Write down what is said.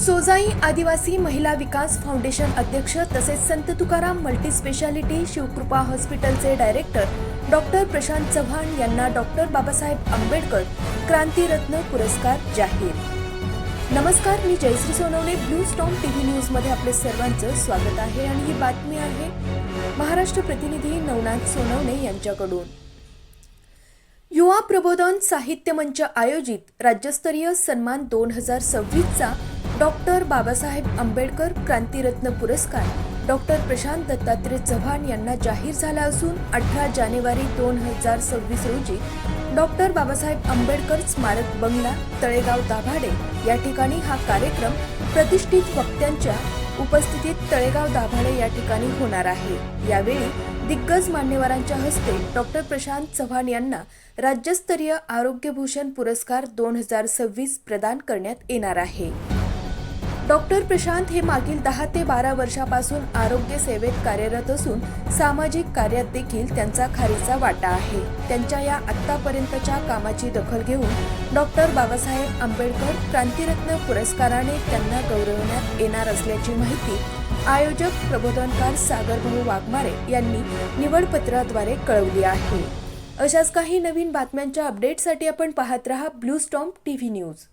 सोजाई आदिवासी महिला विकास फाउंडेशन अध्यक्ष तसेच संत तुकाराम मल्टीस्पेशालिटी शिवकृपा हॉस्पिटलचे डायरेक्टर डॉक्टर प्रशांत चव्हाण यांना डॉक्टर बाबासाहेब आंबेडकर क्रांतीरत्न पुरस्कार जाहीर. नमस्कार मी Jayashree Sonawane blue storm TV न्यूजमध्ये आपले सर्वांचं स्वागत आहे आणि ही बातमी आहे महाराष्ट्र प्रतिनिधी नवनाथ सोनवणे यांच्याकडून. युवा प्रबोधन साहित्य मंच आयोजित राज्यस्तरीय सन्मान दोन हजार सव्वीसचा डॉक्टर बाबासाहेब आंबेडकर क्रांतिरत्न पुरस्कार डॉक्टर प्रशांत दत्तात्रय चव्हाण यांना जाहीर झाला असून अठरा जानेवारी दोन हजार सव्वीस रोजी डॉक्टर बाबासाहेब आंबेडकर स्मारक बंगला तळेगाव दाभाडे या ठिकाणी हा कार्यक्रम प्रतिष्ठित वक्त्यांच्या उपस्थितीत तळेगाव दाभाडे या ठिकाणी होणार आहे. यावेळी दिग्गज मान्यवरांच्या हस्ते डॉक्टर प्रशांत चव्हाण यांना राज्यस्तरीय आरोग्यभूषण पुरस्कार दोन हजार सव्वीस प्रदान करण्यात येणार आहे. डॉक्टर प्रशांत हे मागील दहा ते बारा वर्षापासून आरोग्य सेवेत कार्यरत असून सामाजिक कार्यात देखील त्यांचा खारीचा वाटा आहे. त्यांच्या या आत्तापर्यंतच्या कामाची दखल घेऊन डॉक्टर बाबासाहेब आंबेडकर क्रांतिरत्न पुरस्काराने त्यांना गौरवण्यात येणार असल्याची माहिती आयोजक प्रबोधनकार सागरभाऊ वाघमारे यांनी निवडपत्राद्वारे कळवली आहे. अशाच काही नवीन बातम्यांच्या अपडेटसाठी आपण पाहत रहा ब्लू स्टॉम टीव्ही न्यूज.